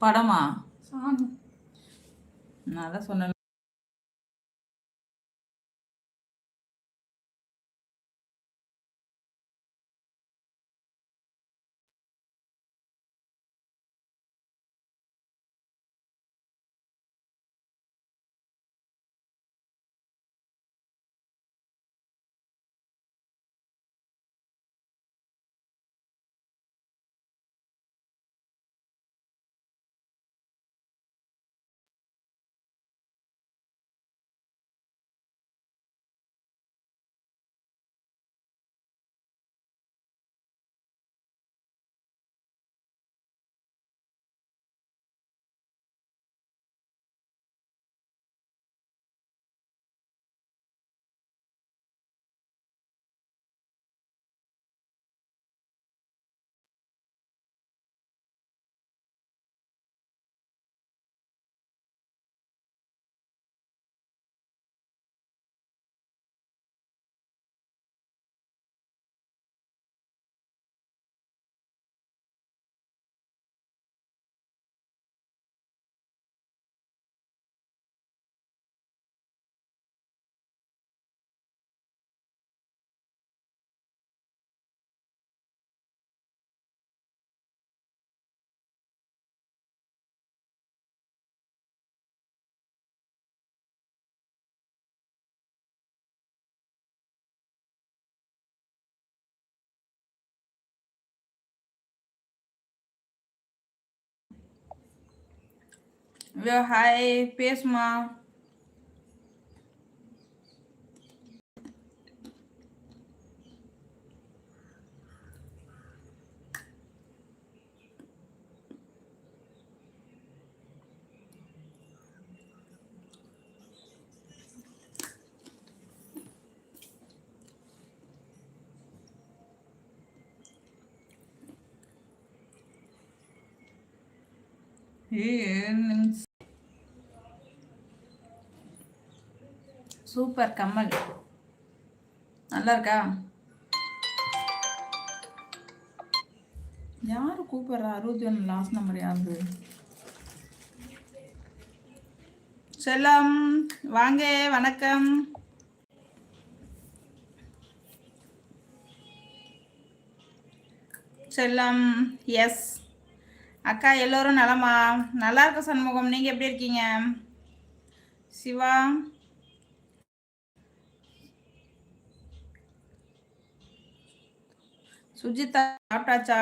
படமா? சாமி. நான் ஹாய் பேசுமா சூப்பர் கம்மல். நல்லா இருக்கா யாரு கூப்பிடுறா? அறுபத்தி ஒன்று லாஸ்ட் நம்பர் யாரு செல்லம் வாங்க வணக்கம். செல்லம் எஸ் அக்கா எல்லோரும் நலமா? நல்லா இருக்க சண்முகம். நீங்கள் எப்படி இருக்கீங்க? சிவா சுஜிதா சாப்பிட்டாச்சா?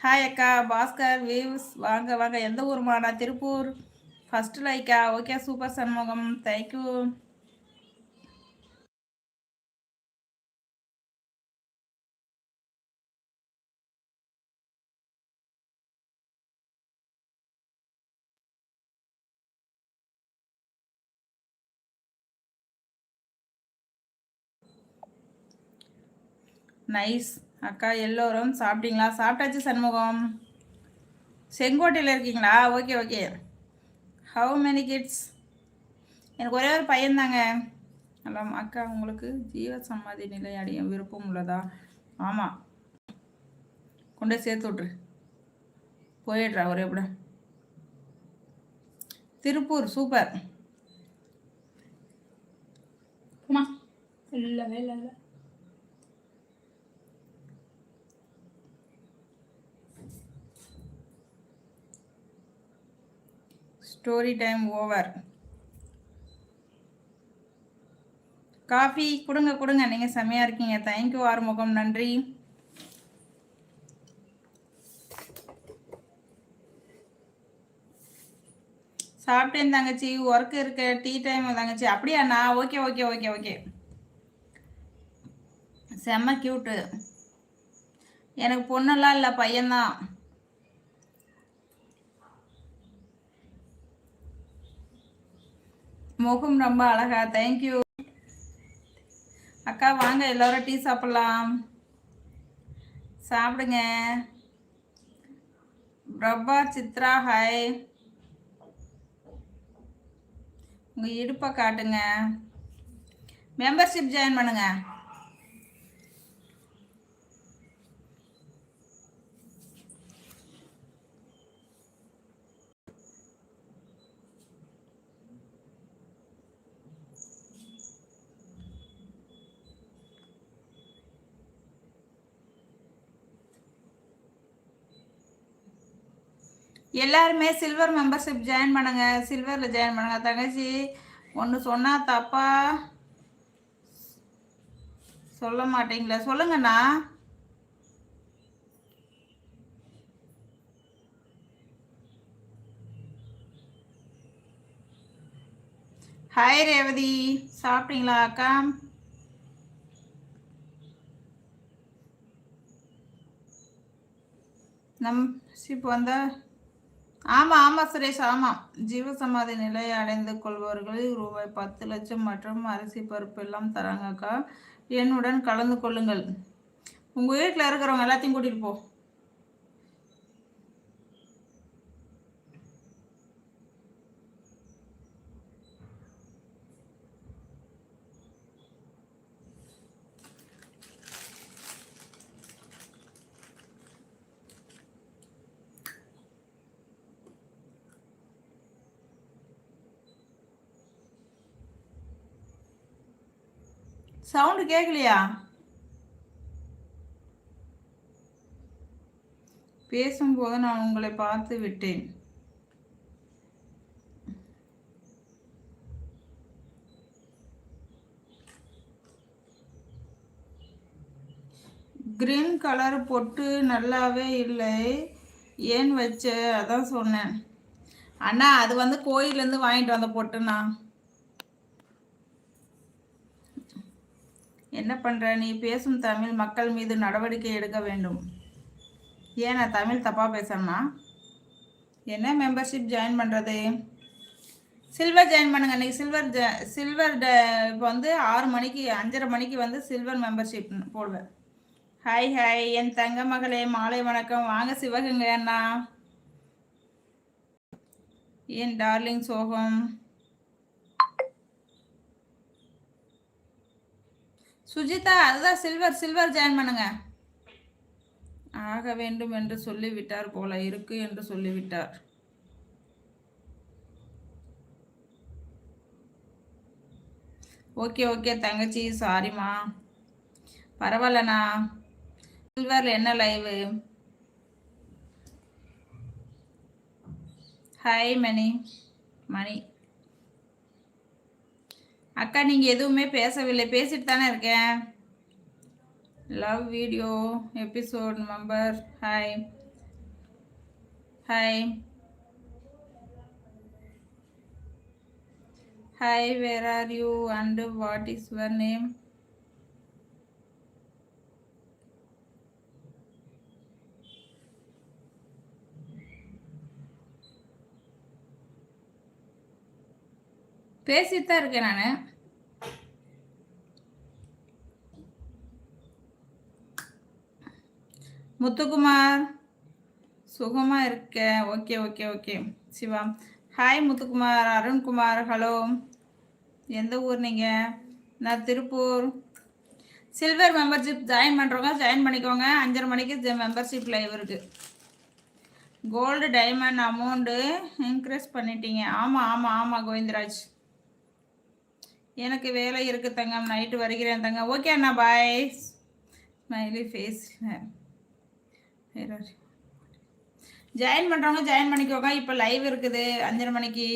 ஹாய் அக்கா பாஸ்கர் வீவ்ஸ் வாங்க வாங்க எந்த ஊருமா நான் Tiruppur. First Lyca okay super Shanmugam. Thank you nice அக்கா எல்லோரும் சாப்பிட்டீங்களா? சாப்பிட்டாச்சு சண்முகம். செங்கோட்டையில் இருக்கீங்களா? Okay okay. How many kids எனக்கு ஒரே ஒரு பையன்தாங்க ஹலோ அக்கா உங்களுக்கு ஜீவ சமாதி நிலை அடைய விருப்பம் உள்ளதா? ஆமாம் கொண்டு போய் சேர்த்து விட்ரு போயிடுறா ஒரே கூட. திருப்பூர் சூப்பர் அம்மா இல்லை இல்லை இல்லை ஸ்டோரி டைம் ஓவர் காஃபி கொடுங்க கொடுங்க. நீங்கள் செம்மையாக இருக்கீங்க. Thank you Arumugam. நன்றி. சாப்பிட்டேன் தங்கச்சி. ஒர்க் இருக்கு. டீ டைம் தங்கச்சி. அப்படியாண்ணா ஓகே ஓகே ஓகே ஓகே செம்ம கியூட்டு எனக்கு பொண்ணெல்லாம் இல்லை பையன்தான். முகம் ரொம்ப அழகா தேங்க்யூ அக்கா வாங்க எல்லோரும் டீ சாப்பிட்லாம். சாப்பிடுங்க. பிரபா சித்ரா ஹாய் உங்கள் இடுப்பை காட்டுங்க. மெம்பர்ஷிப் ஜாயின் பண்ணுங்கள் எல்லாருமே சில்வர் மெம்பர்ஷிப் ஜாயின் பண்ணுங்க. சில்வரில் ஜாயின் பண்ணுங்க. தங்கச்சி ஒன்று சொன்னா தப்பா சொல்ல மாட்டீங்களா. சொல்லுங்கண்ணா. ஹாய் ரேவதி. சாப்பிட்டீங்களா அக்கா? நம் இப்போ வந்தால் ஆமாம் ஆமாம் சுரேஷ் ஆமாம் ஜீவசமாதி நிலையை அடைந்து கொள்பவர்கள் ரூபாய் பத்து லட்சம் மற்றும் அரிசி பருப்பு எல்லாம் தராங்கக்கா. என்னுடன் கலந்து கொள்ளுங்கள். உங்கள் வீட்டில் இருக்கிறவங்க எல்லாத்தையும் கூட்டிகிட்டு போ. சவுண்டு கேட்கலையா பேசும்போது நான் உங்களை பார்த்து விட்டேன். கிரீன் கலர் பொட்டு நல்லாவே இல்லை. ஏன் வச்ச? அதான் சொன்னேன். அண்ணா அது வந்து கோயிலேருந்து வாங்கிட்டு வந்த பொட்டுண்ணா. என்ன பண்ணுற நீ பேசும் தமிழ் மக்கள் மீது நடவடிக்கை எடுக்க வேண்டும். ஏன் நான் தமிழ் தப்பாக பேசுறேன்னா? என்ன மெம்பர்ஷிப் ஜாயின் பண்ணுறது சில்வர் ஜாயின் பண்ணுங்க. இன்னைக்கு சில்வர் ஜ சில்வர் ட இப்போ வந்து ஆறு மணிக்கு அஞ்சரை மணிக்கு வந்து சில்வர் மெம்பர்ஷிப் போடுவேன். ஹாய் ஹாய் என் தங்க மகளே மாலை வணக்கம். வாங்க சிவகங்க அண்ணா என் டார்லிங் சோகம்? சுஜிதா அதுதான் சில்வர் சில்வர் ஜாயின் பண்ணுங்க. ஆக வேண்டும் என்று சொல்லிவிட்டார் போல இருக்கு என்று சொல்லிவிட்டார். ஓகே ஓகே தங்கச்சி சாரிம்மா. பரவாயில்லண்ணா. சில்வரில் என்ன லைவு? ஹாய் மணி. மணி. அக்கா நீங்கள் எதுவுமே பேசவில்லை. பேசிட்டு தானே இருக்கேன். Love video episode member hi hi hi where are you and what is your name பேசிட்டு தான் இருக்கேன் நான். முத்துக்குமார் சுகமாக இருக்க. Okay okay okay. Siva. Hi Muthukumar. Arunkumar. Hello எந்த ஊர் நீங்கள் நான் திருப்பூர். சில்வர் மெம்பர்ஷிப் ஜாயின் பண்ணுறவங்க ஜாயின் பண்ணிக்கோங்க. அஞ்சரை மணிக்கு மெம்பர்ஷிப் லைவ் இருக்குது கோல்டு டைமண்ட் அமௌண்ட்டு இன்க்ரீஸ் பண்ணிட்டீங்க. ஆமாம் ஆமாம் ஆமாம் கோவிந்தராஜ். எனக்கு வேலை இருக்குது தங்கம் நைட்டு வருகிறேன் தங்கம். ஓகே அண்ணா பாய் ஸ்மைலி ஃபேஸ் ஜாயின் பண்ணுறவங்க ஜாயின் பண்ணிக்கோங்க. இப்போ லைவ் இருக்குது. அஞ்சரை மணிக்கு.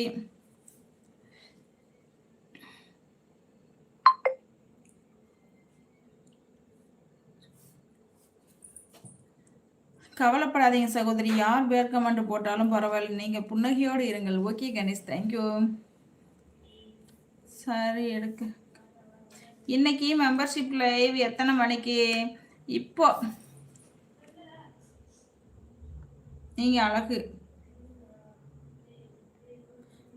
கவலைப்படாதீங்க சகோதரி. யார் பேர் கமெண்ட் போட்டாலும் பரவாயில்ல. நீங்கள் புன்னகையோடு இருங்கள். ஓகே கணேஷ் தேங்க்யூ சரி எடுக்க. இன்னைக்கு மெம்பர்ஷிப் லைவ் எத்தனை மணிக்கு? இப்போ. நீங்க அழகு.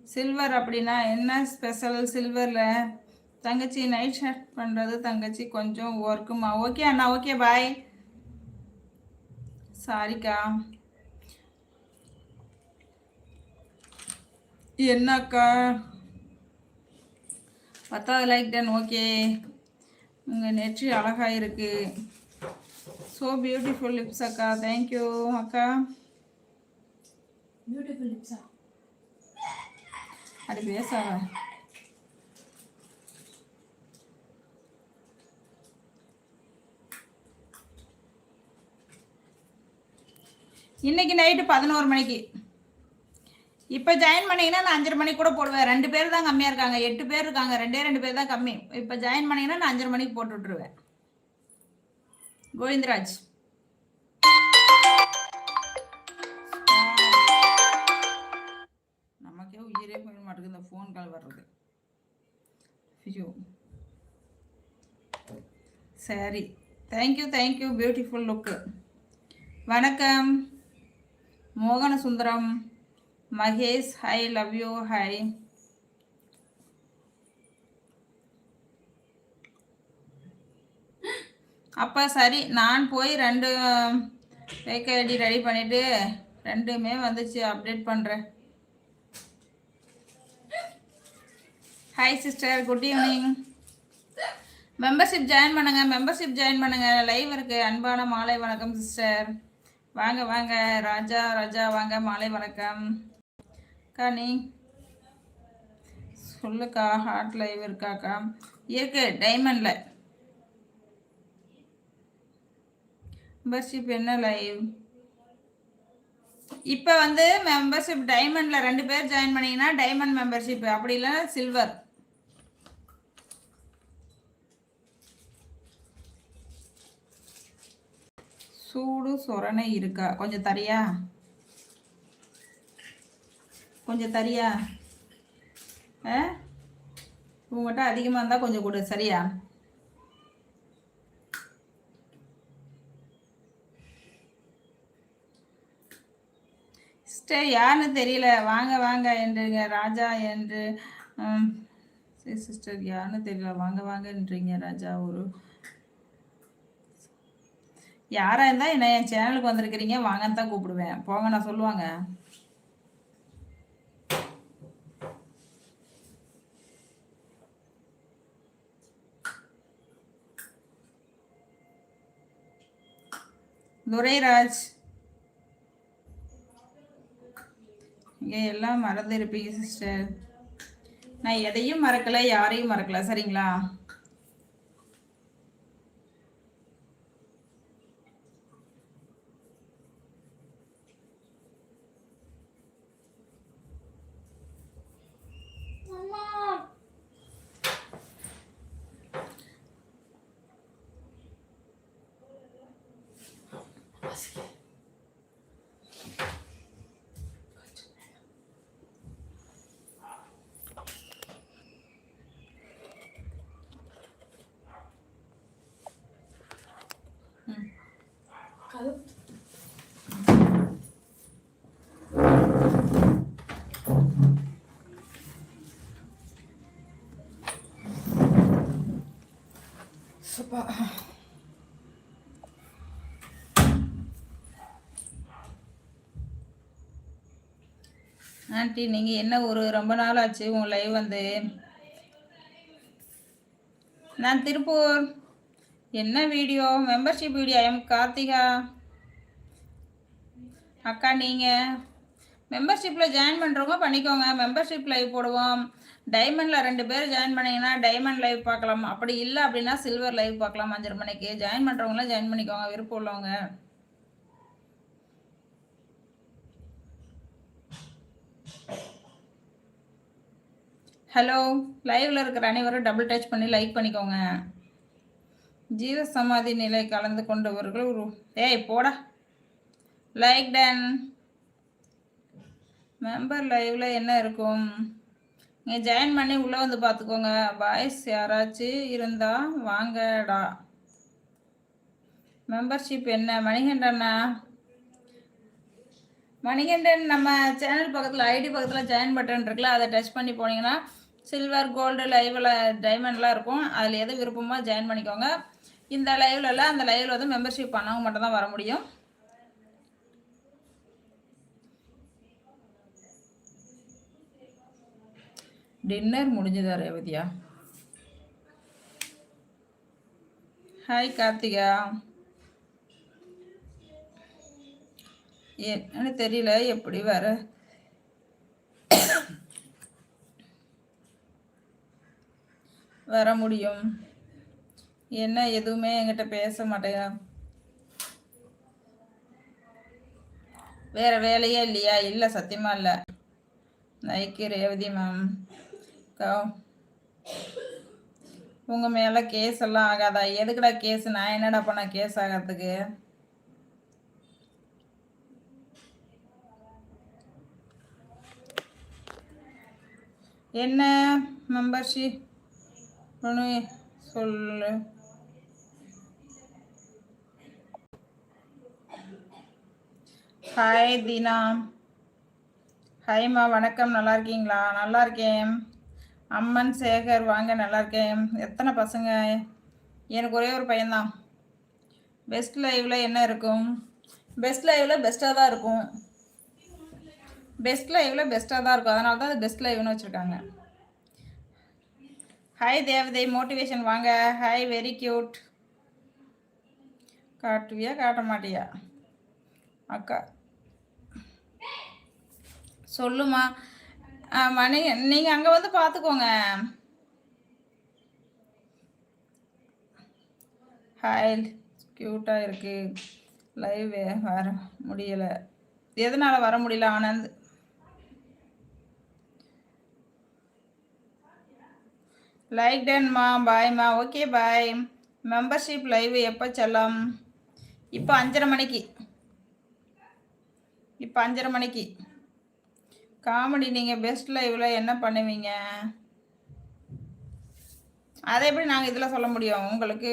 சில்வர் அப்படின்னா என்ன ஸ்பெஷல் சில்வரில் தங்கச்சி நைட் ஷர்ட் பண்ணுறது தங்கச்சி கொஞ்சம் ஒர்க்குமா ஓகே அண்ணா ஓகே பாய் சாரிக்கா என்னக்கா? பத்தாவது லைக் டன் ஓகே. உங்கள் நெற்றி அழகாக இருக்கு ஸோ பியூட்டிஃபுல் லிப்ஸ் அக்கா தேங்க்யூ அக்கா. பியூட்டிஃபுல் லிப்ஸா அது பேசாத. இன்னைக்கு நைட்டு பதினோரு மணிக்கு. இப்போ ஜாயின் பண்ணீங்கன்னா நான் அஞ்சரை மணிக்கு கூட போடுவேன். ரெண்டு பேர் தான் கம்மியாக இருக்காங்க. எட்டு பேர் இருக்காங்க. ரெண்டே ரெண்டு பேர் தான் கம்மி. இப்போ ஜாயின் பண்ணீங்கன்னா நான் அஞ்சரை மணிக்கு போட்டு விட்டுருவேன். கோவிந்தராஜ். நமக்கே உயிரே போயிட மாட்டேங்குது. இந்த ஃபோன் கால் வர்றது. ஐயோ. சரி. தேங்க்யூ தேங்க்யூ பியூட்டிஃபுல் லுக்கு வணக்கம். மோகன Sundaram Mahesh hi love you hi அப்போ சரி நான் போய் ரெண்டு ஃபேக் ஐடி ரெடி பண்ணிவிட்டு ரெண்டுமே வந்துச்சு அப்டேட் பண்ணுறேன் hi sister good evening membership join பண்ணுங்கள் மெம்பர்ஷிப் ஜாயின் பண்ணுங்கள் லைவ் இருக்குது அன்பான மாலை வணக்கம் சிஸ்டர் வாங்க வாங்க ராஜா ராஜா வாங்க மாலை வணக்கம். அக்கா நீ சொல்லுக்கா ஹார்ட் லைவ் இருக்காக்கா. இருக்கு டைமண்டில் மெம்பர்ஷிப் என்ன லைவ் இப்போ வந்து மெம்பர்ஷிப் டைமண்டில் ரெண்டு பேர் ஜாயின் பண்ணீங்கன்னா டைமண்ட் மெம்பர்ஷிப் அப்படி இல்லைன்னா சில்வர் சூடு சொரணை இருக்கா? கொஞ்சம் தரியா? கொஞ்சம் தரியா? ஆ? உங்கள்கிட்ட அதிகமாக இருந்தால் கொஞ்சம் கொடு சரியா? சிஸ்டர் யாருன்னு தெரியல. வாங்க வாங்க என்றுங்க. ராஜா என்று சரி சிஸ்டர் யாருன்னு தெரியல. வாங்க வாங்கன்றீங்க ராஜா ஒரு யாராக இருந்தால் என்ன என் சேனலுக்கு வந்திருக்கிறீங்க. வாங்கன்னு தான் கூப்பிடுவேன். போங்க நான் சொல்லுவாங்க. துரைராஜ். இங்கே எல்லாம் மறந்து இருப்பீங்க சிஸ்டர் நான் எதையும் மறக்கலை யாரையும் மறக்கல சரிங்களா? சப்பா ஆண்டி நீங்கள் என்ன ஒரு ரொம்ப நாள் ஆச்சு உங்கள் லைவ் வந்து? நான் திருப்பூர். என்ன video membership video M Karthika. அக்கா நீங்கள் மெம்பர்ஷிப்பில் ஜாயின் பண்ணுறவங்க பண்ணிக்கோங்க. மெம்பர்ஷிப் லைவ் போடுவோம். டைமண்டில் ரெண்டு பேர் ஜாயின் பண்ணீங்கன்னா டைமண்ட் லைவ் பார்க்கலாம். அப்படி இல்லை அப்படின்னா சில்வர் லைவ் பார்க்கலாம். அஞ்சரை மணிக்கு. ஜாயின் பண்ணுறவங்களாம் ஜாயின் பண்ணிக்கோங்க. விருப்பம் உள்ளவங்க. ஹலோ லைவ்ல இருக்கிற அனைவரும் டபுள் டச் பண்ணி லைக் பண்ணிக்கோங்க. ஜீவ சமாதி நிலை கலந்து கொண்டவர்கள் ஒரு ஏய் போடா. லைக் டன் மெம்பர் லைவ்ல என்ன இருக்கும்? நீங்கள் ஜாயின் பண்ணி உள்ளே வந்து பார்த்துக்கோங்க பாய்ஸ் யாராச்சும் இருந்தால் வாங்கடா. மெம்பர்ஷிப் என்ன? மணிகண்டண்ணா மணிகண்டன் நம்ம சேனல் பக்கத்தில் ஐடி பக்கத்தில் ஜாயின் பட்டன் இருக்குல்ல அதை டச் பண்ணி போனீங்கன்னா சில்வர் கோல்டு லைவில் டைமண்ட்லாம் இருக்கும். அதில் எது விருப்பமாக ஜாயின் பண்ணிக்கோங்க. இந்த லைவ்லலாம் அந்த லைவில் வந்து மெம்பர்ஷிப் பண்ணவங்க மட்டும் தான் வர முடியும். டின்னர் முடிஞ்சதா ரேவதியா? ஹாய் கார்த்திகா. என்னன்னு தெரியல எப்படி வர? வர முடியும். என்ன எதுவுமே என்கிட்ட பேச மாட்டேங்க வேற வேலையே இல்லையா? இல்லை சத்தியமா இல்லை. நைக்கு ரேவதி மேம் உங்கள் மேலே கேஸ் எல்லாம் ஆகாதா? எதுக்குடா கேஸ் நான் என்னடா பண்ண கேஸ் ஆகிறதுக்கு என்ன மெம்பர்ஷிப் ஒன்று சொல்லு. ஹாய் தீனா ஹாய்மா வணக்கம். நல்லா இருக்கீங்களா? நல்லா இருக்கேன். அம்மன் சேகர் வாங்க. நல்லா இருக்கேன். எத்தனை பசங்க? எனக்கு ஒரே ஒரு பையன்தான். பெஸ்ட் லைவில் என்ன இருக்கும்? பெஸ்ட் லைவில் பெஸ்ட்டாக தான் இருக்கும். பெஸ்ட் லைவில் பெஸ்ட்டாக தான் இருக்கும். அதனால தான் அது பெஸ்ட் லைவ்னு வச்சுருக்காங்க. ஹாய் தேவதை. மோட்டிவேஷன் வாங்க. ஹாய் வெரி க்யூட் காட்டுவியா? காட்ட மாட்டியா அக்கா சொல்லுமா. ஆ, மணி நீங்கள் அங்கே வந்து பார்த்துக்கோங்க ஹாய் க்யூட்டாக இருக்கு. லைவ் வர முடியலை. எதனால் வர முடியல ஆனந்த் லைக் டன்மா பாய்மா ஓகே பாய் மெம்பர்ஷிப் லைவ் எப்போ செல்லாம்? இப்போ அஞ்சரை மணிக்கு. இப்போ அஞ்சரை மணிக்கு. காமெடி நீங்கள் பெஸ்ட் லைவில் என்ன பண்ணுவீங்க? அதை எப்படி நாங்கள் இதில் சொல்ல முடியும் உங்களுக்கு?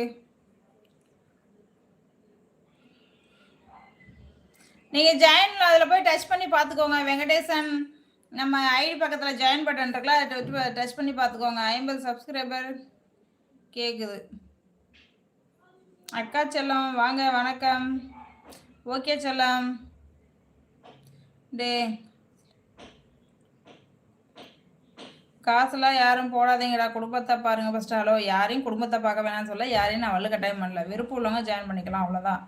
நீங்கள் ஜாயின் அதில் போய் டச் பண்ணி பார்த்துக்கோங்க. வெங்கடேசன் நம்ம ஐடி பக்கத்தில் ஜாயின் பட்டன் இருக்குல்ல அதை டச் பண்ணி பார்த்துக்கோங்க. ஐம்பது சப்ஸ்கிரைபர் கேட்குது அக்கா செல்லம் வாங்க வணக்கம். ஓகே செல்லம். டே காசுலாம் யாரும் போடாதீங்கடா. குடும்பத்தை பாருங்க ஃபர்ஸ்ட் ஹலோ யாரையும் குடும்பத்தை பார்க்க வேணாம்னு சொல்ல யாரையும் நான் வல்லு கட்டாயம் பண்ணல. விருப்பம் உள்ளவங்க ஜாயின் பண்ணிக்கலாம் அவ்வளோதான்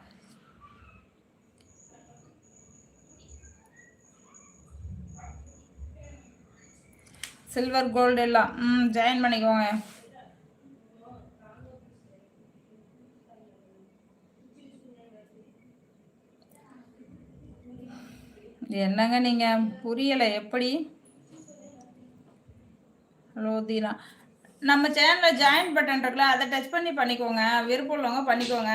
சில்வர் கோல்டு எல்லாம். ம் ஜாயின் பண்ணிக்கோங்க. என்னங்க நீங்கள் புரியலை எப்படி? ஹலோ நம்ம சேனலில் ஜாயின் பட்டன் இருக்குல்ல அதை டச் பண்ணி பண்ணிக்கோங்க. விருப்பம் உள்ளவங்க பண்ணிக்கோங்க.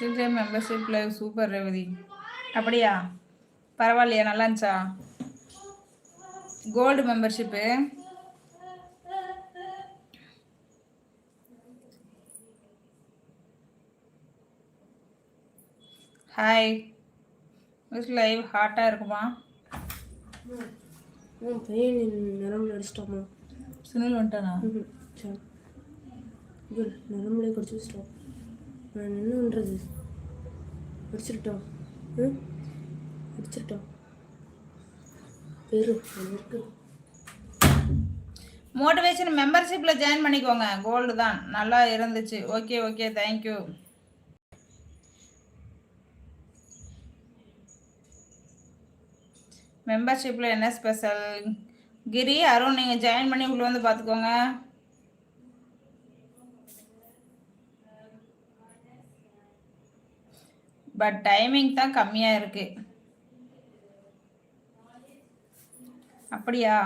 Instagram membership live super Revathi. அப்படியா? பரவாயில்லையா நல்லா இருந்துச்சா? Gold membership hi miss live ஹாட்டாக இருக்குமா? பையன் அடிச்சிட்டாமா சுனில் வந்துட்டானா? சரி. இது நரம்புல கடிச்சு நான் என்ன பண்ணுறது அடிச்சிருட்டோம். ம்? அடிச்சிருட்டோம். பேரு இருக்கு மோட்டிவேஷன் மெம்பர்ஷிப்பில் ஜாயின் பண்ணிக்கோங்க. கோல்டு தான். நல்லா இருந்துச்சு. ஓகே ஓகே தேங்க்யூ மெம்பர்ஷிப்பில் என்ன ஸ்பெஷல் கிரி அருண் நீங்கள் ஜாயின் பண்ணி உள்ளே வந்து பார்த்துக்கோங்க பட் டைமிங் தான் கம்மியாக இருக்கு. அப்படியா?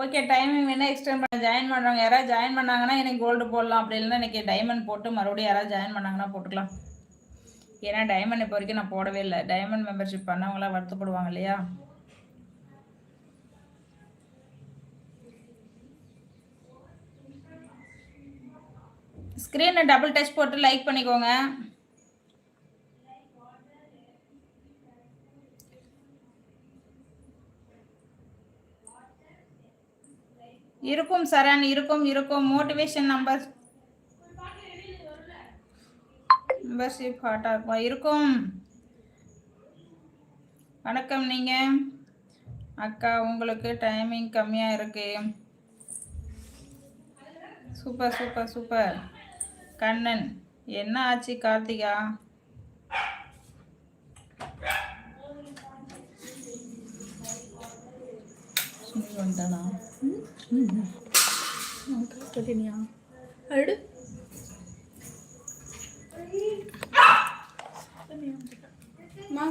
ஓகே டைமிங் வேணால் எக்ஸ்டெண்ட் பண்ண ஜாயின் பண்ணுறவங்க யாராவது ஜாயின் பண்ணாங்கன்னா எனக்கு கோல்டு போடலாம். அப்படி இல்லைன்னா எனக்கு டைமண்ட் போட்டு மறுபடியும் யாராவது ஜாயின் பண்ணாங்கன்னா போட்டுக்கலாம். ஏன்னா டைமண்ட் இப்போ வரைக்கும் நான் போடவே இல்லை. டைமண்ட் மெம்பர்ஷிப் பண்ணவங்களாம் வருத்தப்படுவாங்க இல்லையா? ஸ்க்ரீனை டபுள் டச் போட்டு லைக் பண்ணிக்கோங்க. இருக்கும் சரண் இருக்கும் இருக்கும். மோட்டிவேஷன் நம்பர் மெம்பர்ஷிப் ஹாட்டாக இருக்குமா இருக்கும். வணக்கம் நீங்கள் அக்கா உங்களுக்கு டைமிங் கம்மியாக இருக்கு. சூப்பர் சூப்பர் சூப்பர் கண்ணன் என்ன ஆச்சு கார்த்திகா? சுனில் வந்தானா சொல்லினியா அடு மா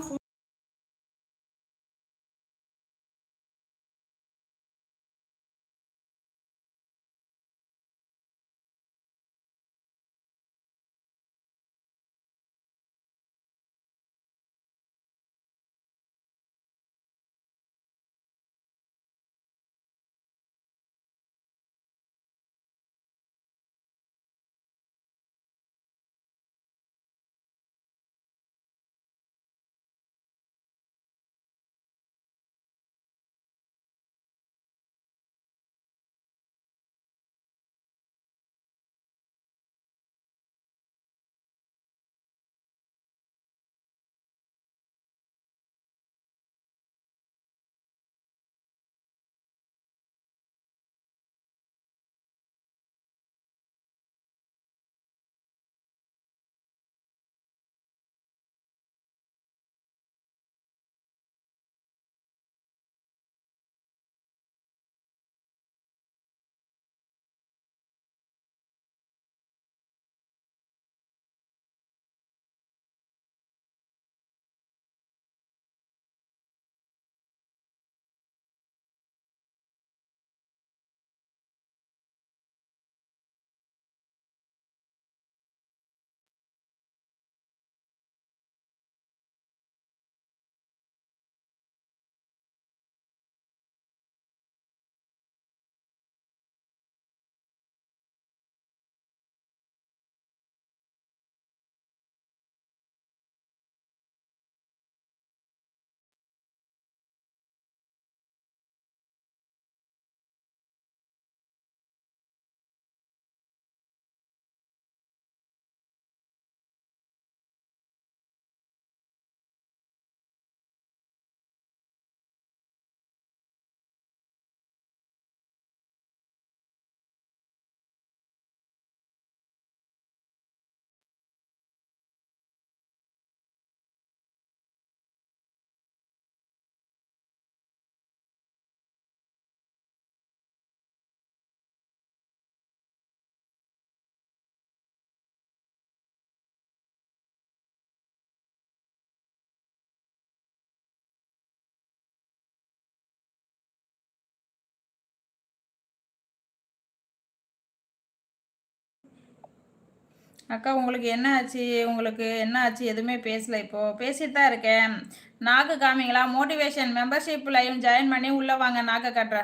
அக்கா உங்களுக்கு என்ன ஆச்சு? உங்களுக்கு என்ன ஆச்சு? எதுவுமே பேசல இப்போ. பேசிட்டு தான் இருக்கேன். நாக்கு காமிங்களா? மோட்டிவேஷன் மெம்பர்ஷிப் லைவ் ஜாயின் பண்ணி உள்ளே வாங்க. நாக்கு கட்டுற.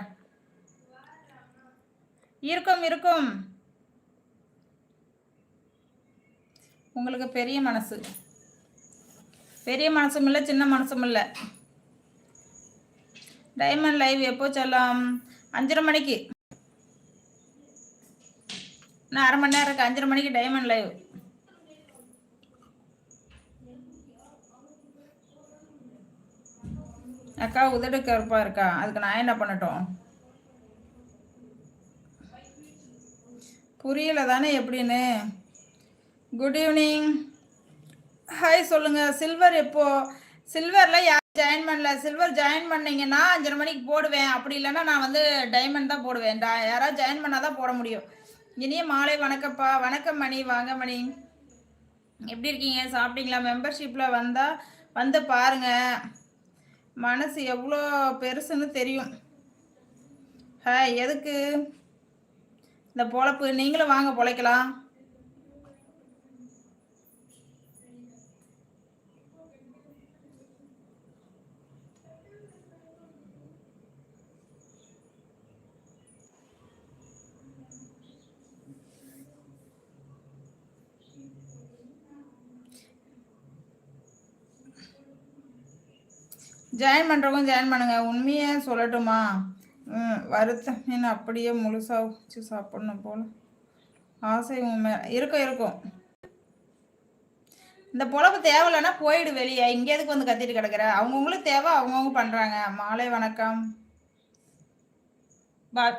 இருக்கும் இருக்கும். உங்களுக்கு பெரிய மனசு. பெரிய மனசும் இல்லை சின்ன மனசும் இல்லை. டைமண்ட் லைவ் எப்போ சொல்லலாம் அஞ்சரை மணிக்கு. இன்னும் அரை மணி நேரம் இருக்கு. அஞ்சரை மணிக்கு டைமண்ட் லைவ் அக்கா உதடு கருப்பா இருக்கா? அதுக்கு நான் என்ன பண்ணட்டும்? புரியல தானே எப்படின்னு? குட் ஈவினிங் ஹாய் சொல்லுங்க. சில்வர் எப்போ? சில்வரில் யார் ஜாயின் பண்ணல? சில்வர் ஜாயின் பண்ணீங்கன்னா அஞ்சரை மணிக்கு போடுவேன். அப்படி இல்லைன்னா நான் வந்து டைமண்ட் தான் போடுவேன். யாராவது ஜாயின் பண்ணாதான் போட முடியும். இனிய மாலை வணக்கம்ப்பா. வணக்கம் மணி. வாங்க மணி. எப்படி இருக்கீங்க? சாப்பிட்டீங்களா? மெம்பர்ஷிப்பில் வந்தால் வந்து பாருங்க. மனசு எவ்வளோ பெருசுன்னு தெரியும். ஹாய் எதுக்கு? இந்த பொழப்பு. நீங்களும் வாங்க பொழைக்கலாம். ஜாயின் பண்ணுறவங்க ஜாயின் பண்ணுங்க. உண்மையை சொல்லட்டுமா? வருத்த மீன் அப்படியே முழுசாக வச்சு சாப்பிடணும் போல. ஆசை உண்மை இருக்கும் இருக்கும். இந்த பொழப்பு தேவையில்லைன்னா போயிடு வெளியே. இங்கே எதுக்கு வந்து கத்திட்டு கிடக்குற? அவங்கவுங்களுக்கு தேவை அவங்கவுங்க பண்ணுறாங்க மாலை வணக்கம். பாய்